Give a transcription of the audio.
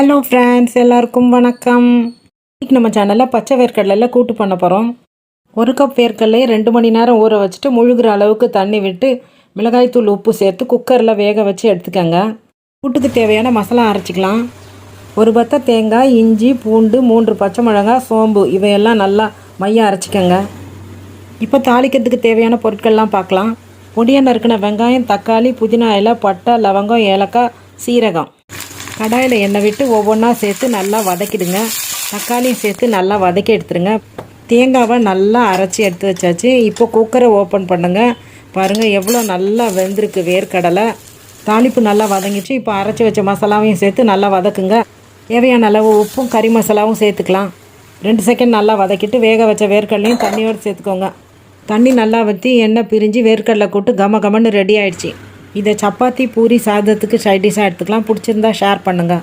Hello friends எல்லாருக்கும் வணக்கம். இன்றைக்கி நம்ம சேனலில் பச்சை வேர்க்கடலெல்லாம் கூட்டு பண்ண போகிறோம் ஒரு கப் வேர்க்கடலையை ரெண்டு மணி நேரம் ஊற வச்சுட்டு முழுகிற அளவுக்கு தண்ணி விட்டு மிளகாய்த்தூள் உப்பு சேர்த்து குக்கரில் வேக வச்சு எடுத்துக்கோங்க. கூட்டுக்கு தேவையான மசாலா அரைச்சிக்கலாம். ஒரு பத்த தேங்காய் இஞ்சி பூண்டு மூன்று பச்சை மிளகாய் சோம்பு இவையெல்லாம் நல்லா மையம் அரைச்சிக்கோங்க. இப்போ தாளிக்கிறதுக்கு தேவையான பொருட்கள்லாம் பார்க்கலாம். பொடியாக நறுக்கின வெங்காயம் தக்காளி புதினா இலை பட்டை லவங்கம் ஏலக்காய் சீரகம். கடாயில் எண்ணெய் விட்டு ஒவ்வொன்றா சேர்த்து நல்லா வதக்கிடுங்க. தக்காளியும் சேர்த்து நல்லா வதக்கி எடுத்துருங்க. தேங்காவை நல்லா அரைச்சி எடுத்து வச்சாச்சு. இப்போ குக்கரை ஓப்பன் பண்ணுங்கள் பாருங்கள் எவ்வளோ நல்லா வெந்திருக்கு வேர்க்கடலை. தாளிப்பு நல்லா வதங்கிச்சு இப்போ அரைச்சி வச்ச மசாலாவையும் சேர்த்து நல்லா வதக்குங்க. தேவையான அளவு உப்பும் கறி மசாலாவும் சேர்த்துக்கலாம். ரெண்டு செகண்ட் நல்லா வதக்கிட்டு வேக வச்ச வேர்க்கடலையும் தண்ணியோடு சேர்த்துக்கோங்க. தண்ணி நல்லா வற்றி எண்ணெய் பிரிஞ்சு வேர்க்கடலை கூட்டு கம கமன்னு ரெடி ஆயிடுச்சு. இதை சப்பாத்தி பூரி சாதத்துக்கு சைடிஷாக எடுத்துக்கலாம். பிடிச்சிருந்தா ஷேர் பண்ணுங்கள்